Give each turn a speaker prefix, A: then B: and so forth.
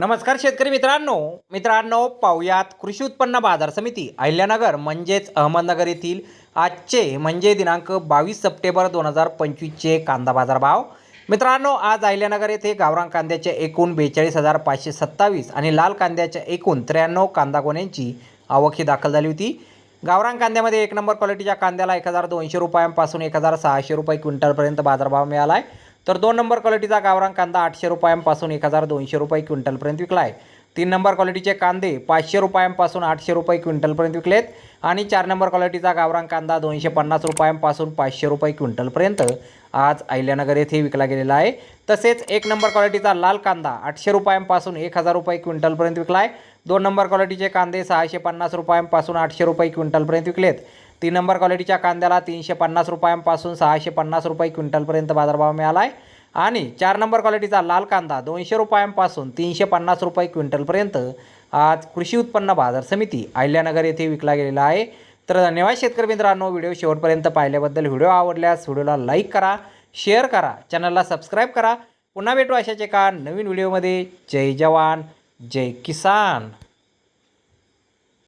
A: नमस्कार शेतकरी मित्रांनो. मित्रांनो पाहुयात कृषी उत्पन्न बाजार समिती अहिल्यानगर म्हणजेच अहमदनगर येथील आजचे म्हणजे दिनांक बावीस सप्टेंबर दोन हजार पंचवीसचे कांदा बाजार भाव मित्रांनो आज अहिल्यानगर येथे गावरान कांद्याचे एकूण बेचाळीस हजार पाचशे सत्तावीस आणि लाल कांद्याच्या एकूण त्र्याण्णव कांदा गोण्यांची आवक ही दाखल झाली होती. गावरान कांद्यामध्ये एक नंबर क्वालिटीच्या कांद्याला एक हजार दोनशे रुपयांपासून एक हजार सहाशे रुपये क्विंटलपर्यंत बाजारभाव मिळाला आहे तर दोन नंबर क्वालिटीचा गावरान कांदा आठशे रुपयांपासून एक हजार दोनशे रुपये क्विंटलपर्यंत विकला आहे. तीन नंबर क्वालिटीचे कांदे पाचशे रुपयांपासून आठशे रुपये क्विंटलपर्यंत विकलेत आणि चार नंबर क्वालिटीचा गावरान कांदा दोनशे पन्नास रुपयांपासून पाचशे रुपये क्विंटलपर्यंत आज अहिल्यानगर येथे विकला गेलेला आहे. तसेच एक नंबर क्वालिटीचा लाल कांदा आठशे रुपयांपासून एक हजार रुपये क्विंटलपर्यंत विकला आहे. दोन नंबर क्वालिटीचे कांदे सहाशे पन्नास रुपयांपासून आठशे रुपये क्विंटलपर्यंत विकलेत. तीन नंबर क्वालिटीच्या कांद्याला तीनशे पन्नास रुपयांपासून सहाशे पन्नास रुपये क्विंटलपर्यंत बाजारभाव मिळाला आहे आणि चार नंबर क्वालिटीचा लाल कांदा दोनशे रुपयांपासून तीनशे पन्नास रुपये क्विंटलपर्यंत आज कृषी उत्पन्न बाजार समिती अहिल्यानगर येथे विकला गेलेला आहे. तर धन्यवाद शेतकरी मित्रांनो व्हिडिओ शेवटपर्यंत पाहिल्याबद्दल व्हिडिओ आवडल्यास व्हिडिओला लाईक करा शेअर करा चॅनलला सबस्क्राईब करा. पुन्हा भेटू अशाच एका नवीन व्हिडिओमध्ये. जय जवान जय किसान.